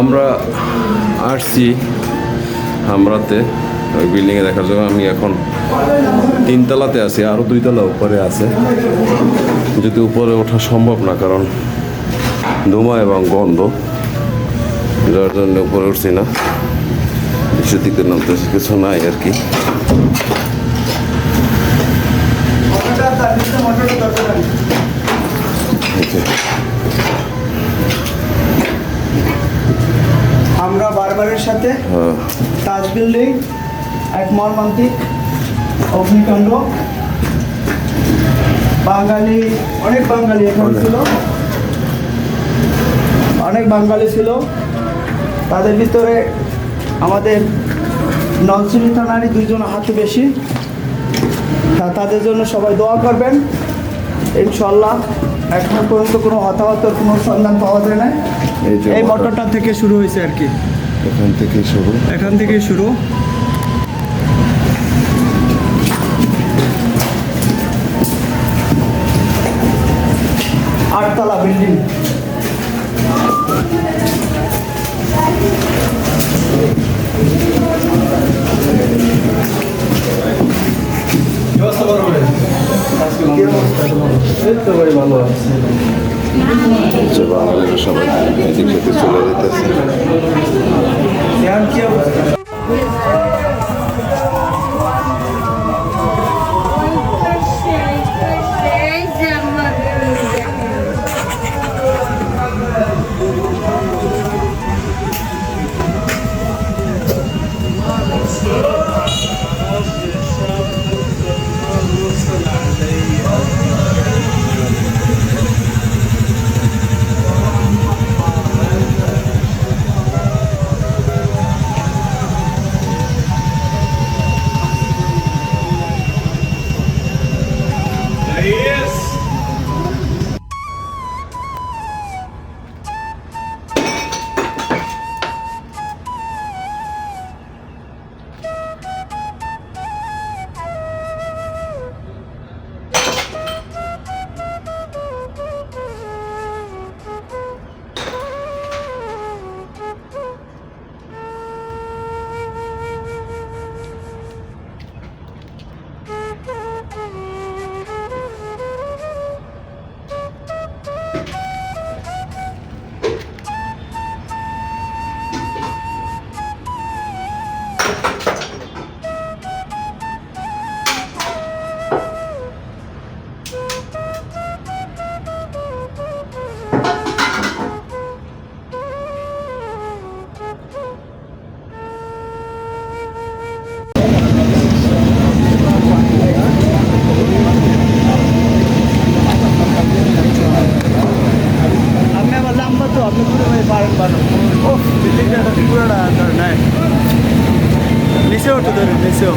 আমরা আসছি আমরাতে ওই বিল্ডিংয়ে দেখার জন্য। আমি এখন তিনতলাতে আছি আরও দুইতলা উপরে আছে। যদি উপরে ওঠা সম্ভব না, কারণ ধোঁয়া এবং গন্ধ। যার জন্য উপরে উঠছি না। নিচের দিকে নামতে কিছু নাই আর কি এই যে, আমরা সাথে। হ্যাঁ, তাজ বিল্ডিং এক মর্মান্তিক অগ্নিকাণ্ড। বাঙালি অনেক বাঙালি এখানে ছিল। অনেক বাঙালি ছিল। তাদের ভিতরে আমাদের নলছিনি থানারই দুইজন হাতে বেশি তা তাদের জন্য সবাই দোয়া করবেন। ইনশাল্লাহ এখনও পর্যন্ত কোনো হতাহতের কোনো সন্ধান পাওয়া যায় না এই যে এই মোটর। থেকে শুরু হয়েছে আর কি। এখান থেকে শুরু। এখান থেকে শুরু। আটতলা বিল্ডিং। বাঙালিরা সবাই এদিক সেদিক চলে যেতেছে। কি অবস্থা ও বিল্ডিংটা পুরোটা নাই নিচেও উঠে ধরে নিচেও